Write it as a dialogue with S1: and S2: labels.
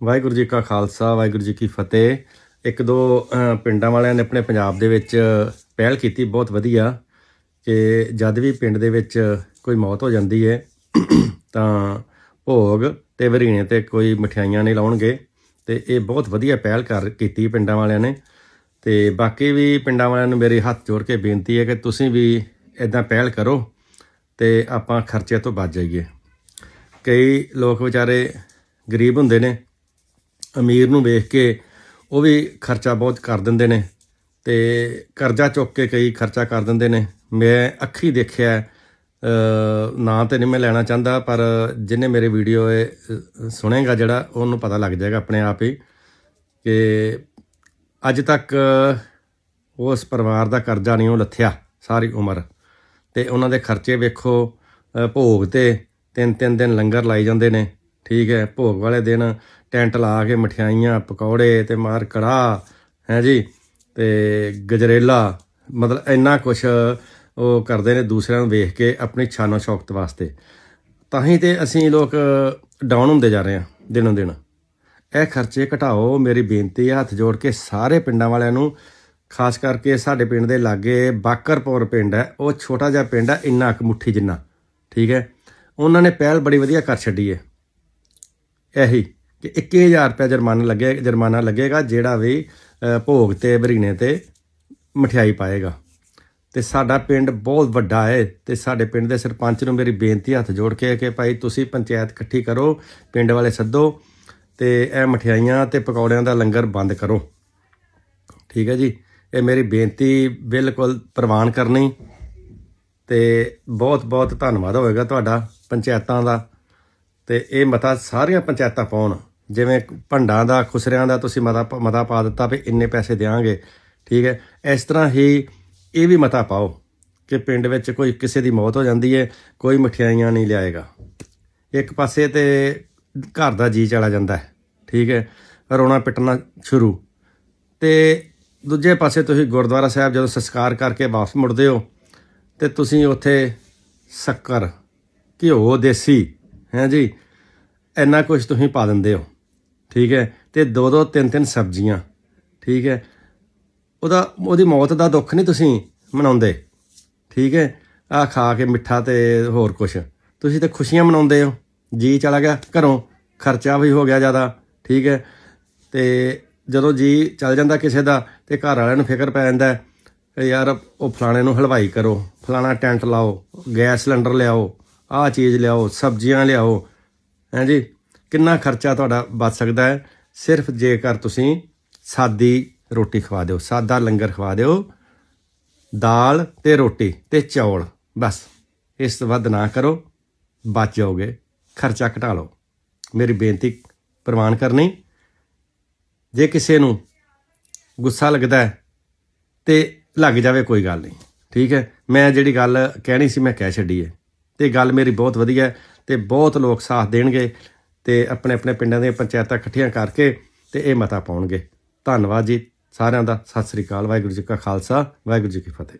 S1: ਵਾਹਿਗੁਰੂ ਜੀ ਕਾ ਖਾਲਸਾ, ਵਾਹਿਗੁਰੂ ਜੀ ਕੀ ਫਤਿਹ। ਇੱਕ ਦੋ ਪਿੰਡਾਂ ਵਾਲਿਆਂ ਨੇ ਆਪਣੇ ਪੰਜਾਬ ਦੇ ਵਿੱਚ ਪਹਿਲ ਕੀਤੀ, ਬਹੁਤ ਵਧੀਆ। ਕਿ ਜਦ ਵੀ ਪਿੰਡ ਦੇ ਵਿੱਚ ਕੋਈ ਮੌਤ ਹੋ ਜਾਂਦੀ ਹੈ ਤਾਂ ਭੋਗ ਤੇ ਵਰੀਣੇ ਤੇ ਕੋਈ ਮਠਿਆਈਆਂ ਨਹੀਂ ਲਾਉਣਗੇ। ਤੇ ਇਹ ਬਹੁਤ ਵਧੀਆ ਪਹਿਲ ਕਰ ਕੀਤੀ ਪਿੰਡਾਂ ਵਾਲਿਆਂ ਨੇ। ਤੇ ਬਾਕੀ ਵੀ ਪਿੰਡਾਂ ਵਾਲਿਆਂ ਨੂੰ ਮੇਰੀ ਹੱਥ ਜੋੜ ਕੇ ਬੇਨਤੀ ਹੈ ਕਿ ਤੁਸੀਂ ਵੀ ਇਦਾਂ ਪਹਿਲ ਕਰੋ ਤੇ ਆਪਾਂ ਖਰਚੇ ਤੋਂ ਬਚ ਜਾਈਏ। ਕਈ ਲੋਕ ਵਿਚਾਰੇ ਗਰੀਬ ਹੁੰਦੇ ਨੇ ਅਮੀਰ ਨੂੰ ਵੇਖ ਕੇ ਉਹ ਵੀ ਖਰਚਾ ਬਹੁਤ ਕਰ ਦਿੰਦੇ ਨੇ ਤੇ ਕਰਜ਼ਾ ਚੁੱਕ ਕੇ ਕਈ ਖਰਚਾ ਕਰ ਦਿੰਦੇ ਨੇ। ਮੈਂ ਅੱਖੀ ਦੇਖਿਆ ਨਾਂ ਤੇ ਨਹੀਂ ਮੈਂ ਲੈਣਾ ਚਾਹੁੰਦਾ, ਪਰ ਜਿਹਨੇ ਮੇਰੇ ਵੀਡੀਓ ਸੁਣੇਗਾ ਜਿਹੜਾ, ਉਹਨੂੰ ਪਤਾ ਲੱਗ ਜਾਏਗਾ ਆਪਣੇ ਆਪ ਹੀ ਕਿ ਅੱਜ ਤੱਕ ਉਸ ਪਰਿਵਾਰ ਦਾ ਕਰਜ਼ਾ ਨਹੀਂ ਉਹ ਲੱਥਿਆ, ਸਾਰੀ ਉਮਰ। ਤੇ ਉਹਨਾਂ ਦੇ ਖਰਚੇ ਵੇਖੋ ਭੋਗ ਤੇ ਤਿੰਨ ਤਿੰਨ ਦਿਨ ਲੰਗਰ ਲਾਈ ਜਾਂਦੇ ਨੇ। ਠੀਕ ਹੈ, ਭੋਗ ਵਾਲੇ ਦਿਨ ਟੈਂਟ ਲਾ ਕੇ ਮਠਿਆਈਆਂ, ਪਕੌੜੇ ਤੇ ਮਾਰ ਕੜਾ ਹੈ ਜੀ? ਤੇ ਗਜਰੇਲਾ, ਮਤਲਬ ਇੰਨਾ ਕੁਝ ਉਹ ਕਰਦੇ ਨੇ ਦੂਸਰਿਆਂ ਨੂੰ ਵੇਖ ਕੇ ਆਪਣੀ ਛਾਨੋ ਸ਼ੌਕਤ ਵਾਸਤੇ। ਤਾਂ ਹੀ ਤੇ ਅਸੀਂ ਲੋਕ ਡਾਊਨ ਹੁੰਦੇ ਜਾ ਰਹੇ ਹਾਂ, ਦਿਨੋਂ ਦਿਨ। ਇਹ ਖਰਚੇ ਘਟਾਓ, ਮੇਰੀ ਬੇਨਤੀ ਹੈ, ਹੱਥ ਜੋੜ ਕੇ ਸਾਰੇ ਪਿੰਡਾਂ ਵਾਲਿਆਂ ਨੂੰ, ਖਾਸ ਕਰਕੇ ਸਾਡੇ ਪਿੰਡ ਦੇ ਲਾਗੇ ਬਾਕਰਪੁਰ ਪਿੰਡ ਹੈ, ਉਹ ਛੋਟਾ ਜਿਹਾ ਪਿੰਡ ਹੈ, ਇੰਨਾ ਕੁ ਮੁੱਠੀ ਜਿੰਨਾ, ਠੀਕ ਹੈ? ਉਹਨਾਂ ਨੇ ਪਹਿਲ ਬੜੀ ਵਧੀਆ ਕਰ ਛੱਡੀ ਹੈ। ਇਹੀ ਕਿ 21000 ਰੁਪਏ ਜੁਰਮਾਨਾ ਲੱਗੇ, ਜੁਰਮਾਨਾ ਲੱਗੇਗਾ ਜਿਹੜਾ ਵੀ ਭੋਗ ਤੇ ਬਰੀਨੇ ਤੇ ਮਠਿਆਈ ਪਾਏਗਾ। ਤੇ ਸਾਡਾ ਪਿੰਡ ਬਹੁਤ ਵੱਡਾ ਹੈ ਤੇ ਸਾਡੇ ਪਿੰਡ ਦੇ ਸਰਪੰਚ ਨੂੰ ਮੇਰੀ ਬੇਨਤੀ ਹੱਥ ਜੋੜ ਕੇ ਕਿ ਭਾਈ ਤੁਸੀਂ ਪੰਚਾਇਤ ਇਕੱਠੀ ਕਰੋ, ਪਿੰਡ ਵਾਲੇ ਸੱਦੋ ਤੇ ਇਹ ਮਠਿਆਈਆਂ ਤੇ ਪਕੌੜਿਆਂ ਦਾ ਲੰਗਰ ਬੰਦ ਕਰੋ। ਠੀਕ ਹੈ ਜੀ? ਇਹ ਮੇਰੀ ਬੇਨਤੀ ਬਿਲਕੁਲ ਪ੍ਰਵਾਨ ਕਰਨੀ ਤੇ ਬਹੁਤ ਬਹੁਤ ਧੰਨਵਾਦ ਹੋਵੇਗਾ ਤੁਹਾਡਾ ਪੰਚਾਇਤਾਂ ਦਾ। ਤੇ ਇਹ ਮਤਾ ਸਾਰੀਆਂ ਪੰਚਾਇਤਾਂ ਪਾਉਣ। ਜਿਵੇਂ ਭੰਡਾਂ ਦਾ, ਖੁਸਰਿਆਂ ਦਾ ਤੁਸੀਂ ਮਤਾ ਮਤਾ ਪਾ ਦਿੱਤਾ ਵੀ ਇੰਨੇ ਪੈਸੇ ਦੇਵਾਂਗੇ ਠੀਕ ਹੈ? ਇਸ ਤਰ੍ਹਾਂ ਹੀ ਇਹ ਵੀ ਮਤਾ ਪਾਓ ਕਿ ਪਿੰਡ ਵਿੱਚ ਕੋਈ ਕਿਸੇ ਦੀ ਮੌਤ ਹੋ ਜਾਂਦੀ ਹੈ, ਕੋਈ ਮਠਿਆਈਆਂ ਨਹੀਂ ਲਿਆਏਗਾ। ਇੱਕ ਪਾਸੇ ਤੇ ਘਰ ਦਾ ਜੀ ਚਲਾ ਜਾਂਦਾ ਹੈ। ਠੀਕ ਹੈ? ਰੋਣਾ ਪਿੱਟਣਾ ਸ਼ੁਰੂ। ਤੇ ਦੂਜੇ ਪਾਸੇ ਤੁਸੀਂ ਗੁਰਦੁਆਰਾ ਸਾਹਿਬ ਜਦੋਂ ਸੰਸਕਾਰ ਕਰਕੇ ਵਾਪਸ ਮੁੜਦੇ ਹੋ, ਤੇ ਤੁਸੀਂ ਉੱਥੇ ਸ਼ੱਕਰ, ਘਿਓ, ਦੇਸੀ ਹੈ ਜੀ? ਇੰਨਾ ਕੁਝ ਤੁਸੀਂ ਪਾ ਦਿੰਦੇ ਹੋ, ਠੀਕ ਹੈ? ਤੇ ਦੋ ਦੋ ਤਿੰਨ ਤਿੰਨ ਸਬਜ਼ੀਆਂ, ਠੀਕ ਹੈ? ਉਹਦਾ, ਉਹਦੀ ਮੌਤ ਦਾ ਦੁੱਖ ਨਹੀਂ ਤੁਸੀਂ ਮਨਾਉਂਦੇ, ਠੀਕ ਹੈ? ਆ ਖਾ ਕੇ ਮਿੱਠਾ ਤੇ ਹੋਰ ਕੁਝ ਤੁਸੀਂ ਤੇ ਖੁਸ਼ੀਆਂ ਮਨਾਉਂਦੇ ਹੋ, ਜੀ ਚਲਾ ਗਿਆ ਘਰੋਂ, ਖਰਚਾ ਵੀ ਹੋ ਗਿਆ ਜ਼ਿਆਦਾ, ਠੀਕ ਹੈ? ਤੇ ਜਦੋਂ ਜੀ ਚੱਲ ਜਾਂਦਾ ਕਿਸੇ ਦਾ ਤੇ ਘਰ ਵਾਲਿਆਂ ਨੂੰ ਫਿਕਰ ਪੈ ਜਾਂਦਾ ਕਿ ਯਾਰ, ਉਹ ਫਲਾਣੇ ਨੂੰ ਹਲਵਾਈ ਕਰੋ, ਫਲਾਣਾ ਟੈਂਟ ਲਾਓ, ਗੈਸ ਸਿਲੰਡਰ ਲਿਆਓ ਆਹ ਚੀਜ਼ ਲਿਆਓ, ਸਬਜ਼ੀਆਂ ਲਿਆਓ। ਹੈ ਜੀ? ਕਿੰਨਾ ਖਰਚਾ ਤੁਹਾਡਾ ਬਚ ਸਕਦਾ ਹੈ? ਸਿਰਫ ਜੇਕਰ ਤੁਸੀਂ ਸਾਦੀ ਰੋਟੀ ਖਵਾ ਦਿਓ, ਸਾਦਾ ਲੰਗਰ ਖਵਾ ਦਿਓ, ਦਾਲ ਤੇ ਰੋਟੀ ਤੇ ਚੌਲ, ਬਸ। ਇਸ ਤੋਂ ਵੱਧ ਨਾ ਕਰੋ, ਬਚ ਜਾਓਗੇ, ਖਰਚਾ ਘਟਾ ਲਓ। ਮੇਰੀ ਬੇਨਤੀ ਪ੍ਰਵਾਨ ਕਰਨੀ, ਜੇ ਕਿਸੇ ਨੂੰ ਗੁੱਸਾ ਲੱਗਦਾ ਹੈ ਤੇ ਲੱਗ ਜਾਵੇ, ਕੋਈ ਗੱਲ ਨਹੀਂ। ਠੀਕ ਹੈ? ਮੈਂ ਜਿਹੜੀ ਗੱਲ ਕਹਿਣੀ ਸੀ, ਮੈਂ ਕਹਿ ਛੱਡੀ ਹੈ। ਤੇ ਗੱਲ ਮੇਰੀ ਬਹੁਤ ਵਧੀਆ ਹੈ ਤੇ ਬਹੁਤ ਲੋਕ ਸਾਥ ਦੇਣਗੇ ਤੇ ਆਪਣੇ ਆਪਣੇ ਪਿੰਡਾਂ ਦੀਆਂ ਪੰਚਾਇਤਾਂ ਇਕੱਠੀਆਂ ਕਰਕੇ ਤੇ ਇਹ ਮਤਾ ਪਾਉਣਗੇ। ਧੰਨਵਾਦ ਜੀ ਸਾਰਿਆਂ ਦਾ। ਸਤਿ ਸ੍ਰੀ ਅਕਾਲ। ਵਾਹਿਗੁਰੂ ਜੀ ਕਾ ਖਾਲਸਾ। ਵਾਹਿਗੁਰੂ ਜੀ ਕੀ ਫਤਿਹ।